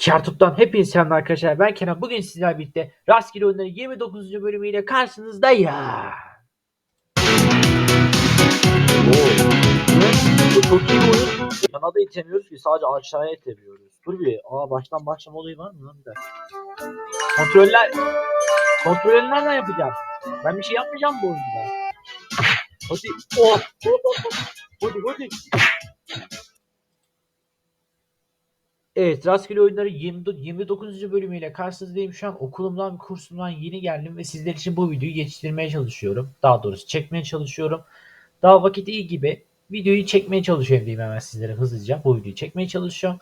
Kertup'tan hepinize selamlar arkadaşlar. Ben Kenan. Bugün sizlerle birlikte Rastgele Oyunları 29. bölümüyle karşınızdayım. Bu çok iyi oyun. Yana da itemiyoruz ki sadece aşağıya itemiyoruz. Dur bir. Aa baştan başlama olayı var mı lan bir dakika. Kontroller. Kontrolleri nereden yapacağım? Ben bir şey yapmayacağım bu oyunda. Hadi. Oh. Hadi hadi. Evet, Rastgele Oyunları 20, 29. bölümüyle karşınızdayım. Şu an okulumdan, kursumdan yeni geldim ve sizler için bu videoyu geçirmeye çalışıyorum. Daha doğrusu çekmeye çalışıyorum. Daha vakit iyi gibi videoyu çekmeye çalışıyorum diyeyim hemen sizlere hızlıca. Bu videoyu çekmeye çalışıyorum.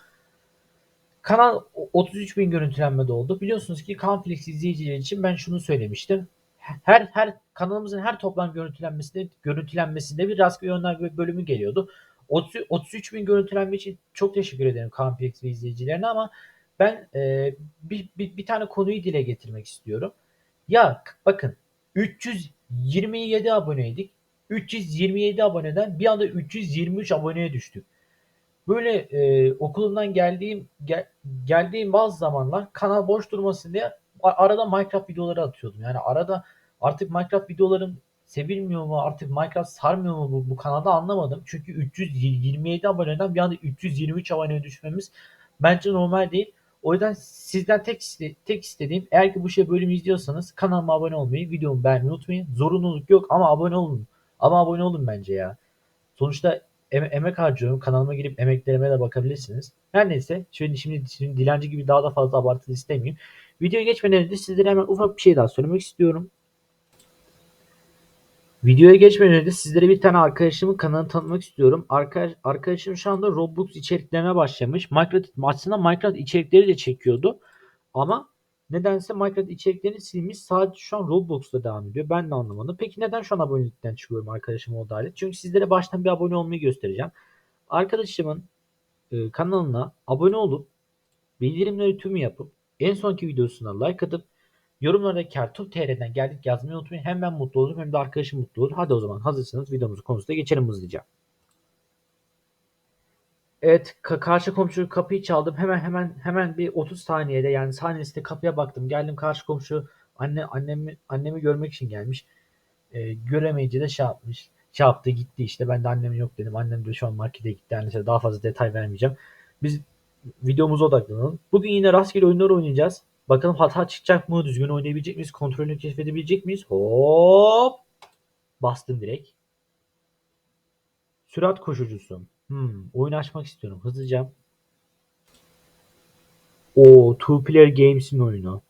Kanal 33 bin görüntülenmede oldu. Biliyorsunuz ki Kanflix izleyiciler için ben şunu söylemiştim. Her her kanalımızın her toplam görüntülenmesinde görüntülenmesinde bir rastgele oyunlar bölümü geliyordu. 30 33 bin görüntülenme için çok teşekkür ederim Kanflix ve izleyicilerine ama ben e, bir, bir, bir tane konuyu dile getirmek istiyorum. Ya bakın 327 aboneydik. 327 aboneden bir anda 323 aboneye düştük. Böyle e, okulumdan geldiğim gel, geldiğim bazı zamanlar kanal boş durmasın diye arada Minecraft videoları atıyordum. Yani arada artık Minecraft videolarım sevilmiyor mu artık Minecraft sarmıyor mu bu, bu kanalda anlamadım. Çünkü 327 aboneden bir anda 323 aboneye düşmemiz bence normal değil. O yüzden sizden tek tek istediğim eğer ki bu şey bölümü izliyorsanız kanalıma abone olmayı, videomu beğenmeyi unutmayın. Zorunluluk yok ama abone olun. Ama abone olun bence ya. Sonuçta em- emek harcıyorum. Kanalıma girip emeklerime de bakabilirsiniz. Her neyse şimdi, şimdi, şimdi dilenci gibi daha da fazla abartılı istemeyeyim. Videoya geçmeden önce sizlere hemen ufak bir şey daha söylemek istiyorum. Videoya geçmeden önce sizlere bir tane arkadaşımın kanalını tanıtmak istiyorum. Arkadaş, arkadaşım şu anda Roblox içeriklerine başlamış. Minecraft, aslında Minecraft içerikleri de çekiyordu. Ama nedense Minecraft içeriklerini silmiş. Sadece şu an Roblox'ta devam ediyor. Ben de anlamadım. Peki neden şu an abonelikten çıkıyorum arkadaşım o dalet? Çünkü sizlere baştan bir abone olmayı göstereceğim. Arkadaşımın e, kanalına abone olup bildirimleri tümü yapıp en sonki videosuna like atıp Yorumlarda Kertop TR'den geldik yazmayı unutmayın. Hem ben mutlu olurum hem de arkadaşım mutlu olur. Hadi o zaman hazırsanız videomuzun konusuna geçelim hızlıca. Evet ka- karşı komşu kapıyı çaldım. Hemen hemen hemen bir 30 saniyede yani saniyesinde kapıya baktım. Geldim karşı komşu anne annemi annemi görmek için gelmiş. Ee, göremeyince de şey yapmış. Şey yaptı gitti işte. Ben de annem yok dedim. Annem de şu an markete gitti. Yani daha fazla detay vermeyeceğim. Biz videomuza odaklanalım. Bugün yine rastgele oyunlar oynayacağız. Bakalım hata çıkacak mı? Düzgün oynayabilecek miyiz? Kontrolünü keşfedebilecek miyiz? Hop! Bastım direkt. Sürat koşucusu. Hmm, oyun açmak istiyorum. Hızlıca. O Two Player Games'in oyunu.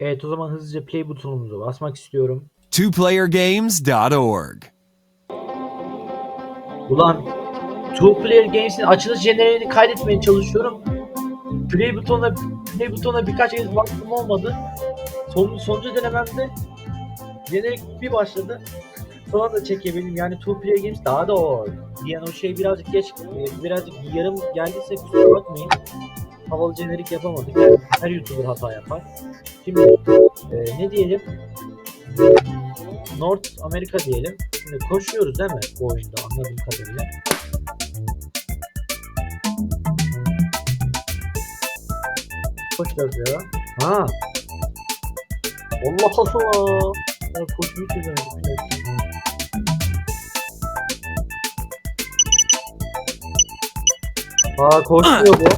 Evet o zaman hızlıca play butonumuza basmak istiyorum. twoplayergames.org. Ulan Two Player Games'in açılış jeneriğini kaydetmeye çalışıyorum. Play butonuna play butonuna birkaç kez bastım olmadı. Son, sonuncu denememde jenerik bir başladı. Sonra da çekebildim. Yani Two Player Games daha da o. Yani o şey birazcık geç, e, birazcık yarım geldiyse kusura bakmayın. Havalı jenerik yapamadık. Yani her YouTuber hata yapar. Şimdi e, ne diyelim? North Amerika diyelim. Şimdi koşuyoruz değil mi bu oyunda anladığım kadarıyla. Koşuyoruz ya. Ha. Allah Allah. Ya koşmayı çözemedik. Aa koşmuyor bu.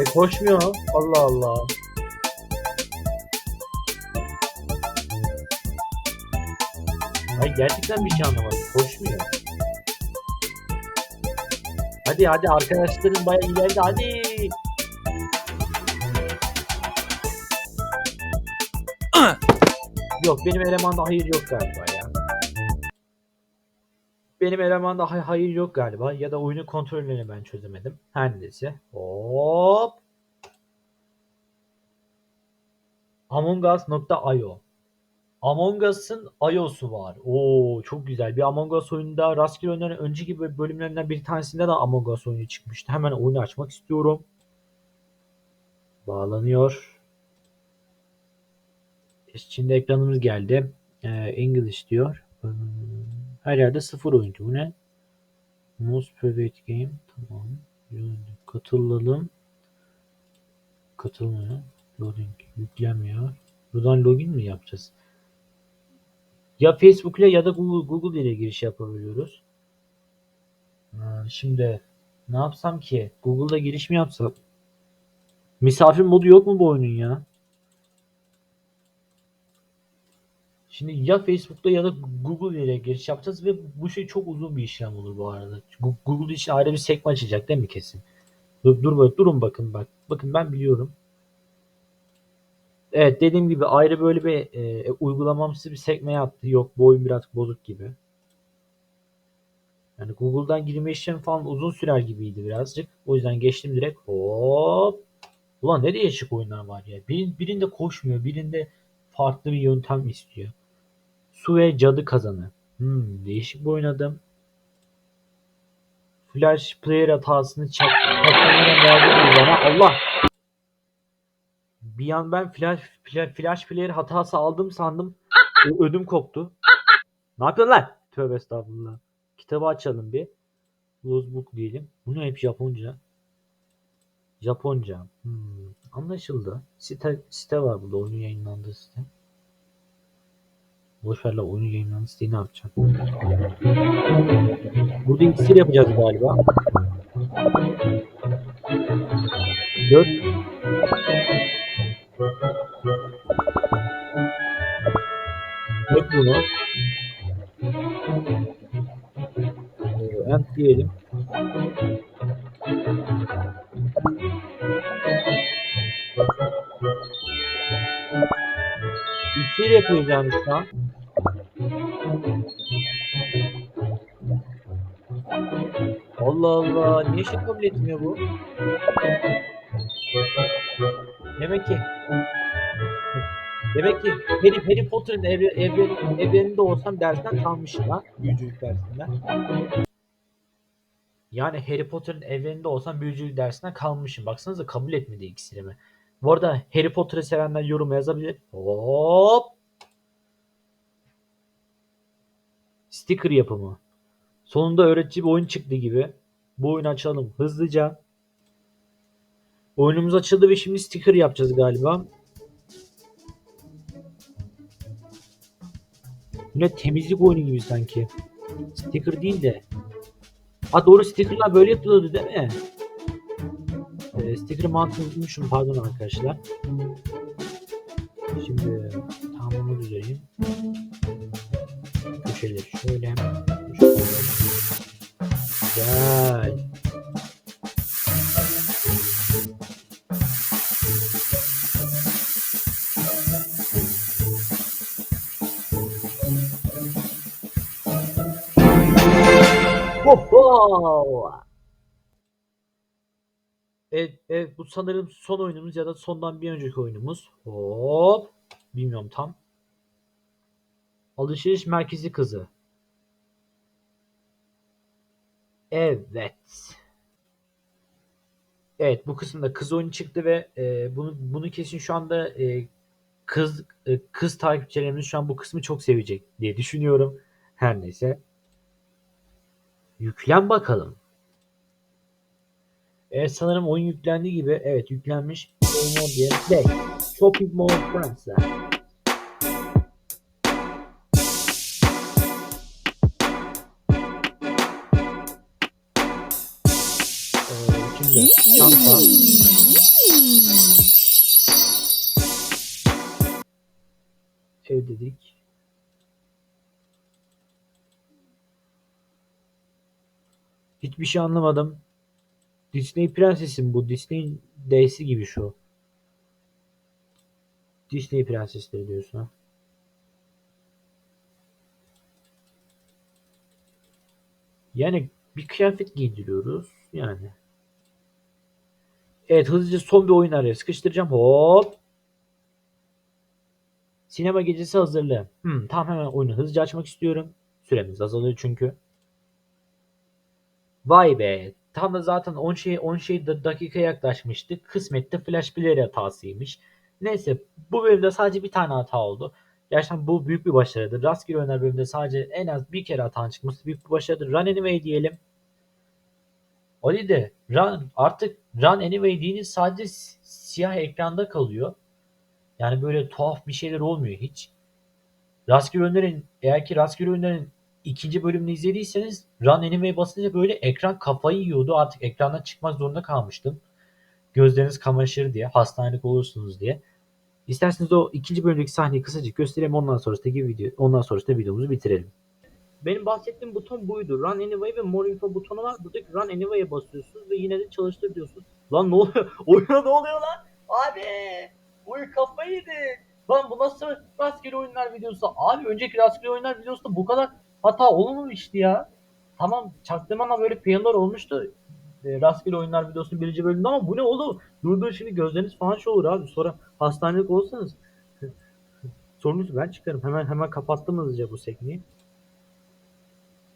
E koşmuyor. Allah Allah. Ay gerçekten bir şey anlamadım. Koşmuyor. Hadi hadi arkadaşların bayağı ileride hadi. Yok benim elemanda hayır yok galiba ya. Benim elemanda hay- hayır yok galiba ya da oyunun kontrollerini ben çözemedim. Her neyse. Hop. Among Us.io Among Us'ın iOS'u var. Oo çok güzel. Bir Among Us oyununda rastgele oyunların önceki bö- bölümlerinden bir tanesinde de Among Us oyunu çıkmıştı. Hemen oyunu açmak istiyorum. Bağlanıyor. Şimdi ekranımız geldi. Ee, English diyor. Hmm, Her yerde sıfır oyuncu. Bu ne? Most private game. Tamam. Katılalım. Katılmıyor. Loading yüklenmiyor. Buradan login mi yapacağız? Ya Facebook ile ya da Google, Google ile giriş yapabiliyoruz. Şimdi ne yapsam ki? Google'da giriş mi yapsam? Misafir modu yok mu bu oyunun ya? Şimdi ya Facebook'ta ya da Google ile giriş yapacağız ve bu şey çok uzun bir işlem olur bu arada. Google için ayrı bir sekme açacak değil mi kesin? Dur, dur durun bakın bak. Bakın ben biliyorum. Evet dediğim gibi ayrı böyle bir e, uygulamamsı bir sekme yaptı. Yok bu oyun biraz bozuk gibi. Yani Google'dan girme işlemi falan uzun sürer gibiydi birazcık. O yüzden geçtim direkt. Hop. Ulan ne değişik oyunlar var ya. Bir, birinde koşmuyor. Birinde farklı bir yöntem istiyor. Su ve cadı kazanı. Hmm, değişik bir oynadım. Flash player hatasını çak çaktırmadan verdi bana. Allah! Bir an ben flash, flash, flash player hatası aldım sandım. Ödüm koptu. Ne yapıyorsun lan? Tövbe estağfurullah. Kitabı açalım bir. Close book diyelim. Bunu hep Japonca. Japonca. Hmm, anlaşıldı. Site, site var burada. Oyunun yayınlandığı site. Boşver la oyunun yayınlandığı siteyi ne yapacağım? Burada iksir yapacağız galiba. 4 bunu. End diyelim. İksir yapıyoruz yani şu an. Allah Allah. Niye şey kabul etmiyor bu? Demek ki Demek ki Harry, Harry Potter'ın evre, evren, evreninde olsam dersten kalmışım ha. Büyücülük dersinden. Yani Harry Potter'ın evreninde olsam büyücülük dersinden kalmışım. Baksanıza kabul etmedi iksirimi. Bu arada Harry Potter'ı sevenler yorum yazabilir. Hop. Sticker yapımı. Sonunda öğretici bir oyun çıktı gibi. Bu oyunu açalım hızlıca. Oyunumuz açıldı ve şimdi sticker yapacağız galiba. Yine temizlik oyunu gibi sanki. Sticker değil de. Ha doğru stickerlar böyle yapılıyordu değil mi? Ee, sticker mantığını unutmuşum pardon arkadaşlar. Şimdi Oho! Evet, evet bu sanırım son oyunumuz ya da sondan bir önceki oyunumuz. Hop. Bilmiyorum tam. Alışveriş merkezi kızı. Evet. Evet bu kısımda kız oyunu çıktı ve e, bunu bunu kesin şu anda e, kız e, kız takipçilerimiz şu an bu kısmı çok sevecek diye düşünüyorum. Her neyse. Yüklen bakalım. Evet sanırım oyun yüklendi gibi. Evet yüklenmiş. Play Mode diye. Play. Shopping Mall Friends'ler. Ee, şimdi çanta. Ev dedik. Hiçbir şey anlamadım. Disney prensesim bu. Disney D'si gibi şu. Disney prensesleri diyorsun ha. Yani bir kıyafet giydiriyoruz. Yani. Evet hızlıca son bir oyun araya sıkıştıracağım. Hop. Sinema gecesi hazırlı. Hmm, tamam hemen oyunu hızlıca açmak istiyorum. Süremiz azalıyor çünkü. Vay be. Tam da zaten 10 şey 10 şey da- dakika yaklaşmıştık. Kısmette flash player hatasıymış. Neyse bu bölümde sadece bir tane hata oldu. Gerçekten bu büyük bir başarıdır. Rastgele oyunlar bölümünde sadece en az bir kere hata çıkması büyük bir başarıdır. Run anyway diyelim. Ali de run, artık run anyway deyince sadece si- siyah ekranda kalıyor. Yani böyle tuhaf bir şeyler olmuyor hiç. Rastgele Önder'in eğer ki Rastgele Önder'in ikinci bölümünü izlediyseniz Run Anyway basınca böyle ekran kafayı yiyordu. Artık ekrandan çıkmak zorunda kalmıştım. Gözleriniz kamaşır diye, hastanelik olursunuz diye. İsterseniz o ikinci bölümdeki sahneyi kısacık göstereyim ondan sonrasındaki video ondan sonrasında videomuzu bitirelim. Benim bahsettiğim buton buydu. Run Anyway ve More Info butonu var. Buradaki Run Anyway'e basıyorsunuz ve yine de çalıştır diyorsunuz. Lan ne oluyor? Oyuna ne oluyor lan? Abi! Oyun kafayı yedi. Lan bu nasıl rastgele oyunlar videosu? Abi önceki rastgele oyunlar videosunda bu kadar hata olmamıştı ya. Tamam çaktırmama böyle piyanolar olmuştu. E, rastgele oyunlar videosunun birinci bölümünde ama bu ne oğlum? Dur dur şimdi gözleriniz falan şey olur abi. Sonra hastanelik olsanız. Sorunuzu ben çıkarım. Hemen hemen kapattım hızlıca bu sekmeyi.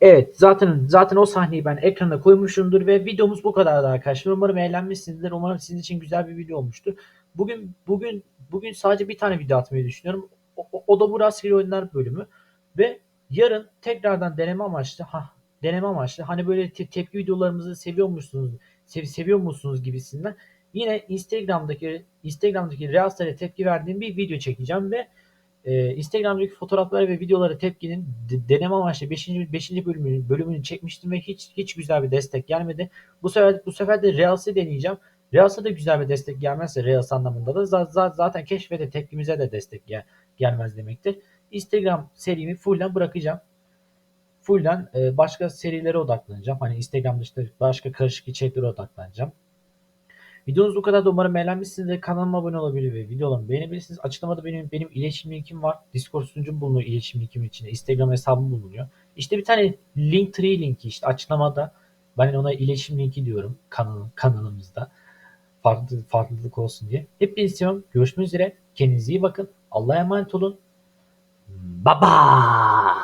Evet zaten zaten o sahneyi ben ekrana koymuşumdur ve videomuz bu kadardı arkadaşlar. Umarım eğlenmişsinizdir. Umarım sizin için güzel bir video olmuştur. Bugün bugün bugün sadece bir tane video atmayı düşünüyorum. O, o- o da bu rastgele oyunlar bölümü ve yarın tekrardan deneme amaçlı ha deneme amaçlı hani böyle te- tepki videolarımızı seviyor musunuz sev, seviyor musunuz gibisinden yine Instagram'daki Instagram'daki Reels'lere tepki verdiğim bir video çekeceğim ve ee, Instagram'daki fotoğraflara ve videolara tepkinin de- deneme amaçlı 5. 5. bölümünü, bölümünü çekmiştim ve hiç hiç güzel bir destek gelmedi. Bu sefer bu sefer de Reels'i deneyeceğim. Reels'e de güzel bir destek gelmezse Reels anlamında da za- za- zaten keşfete tepkimize de destek gel- gelmez demektir. Instagram serimi full'den bırakacağım. Full'den e, başka serilere odaklanacağım. Hani Instagram dışında başka karışık içeriklere odaklanacağım. Videomuz bu kadar da umarım beğenmişsinizdir. Kanalıma abone olabilir ve videolarımı beğenebilirsiniz. Açıklamada benim benim iletişim linkim var. Discord sunucum bulunuyor iletişim linkim içinde. Instagram hesabım bulunuyor. İşte bir tane Linktree linki işte açıklamada. Ben ona iletişim linki diyorum kanal, kanalımızda. Farklı, farklılık olsun diye. Hepinizi seviyorum. Görüşmek üzere. Kendinize iyi bakın. Allah'a emanet olun. Bye bye.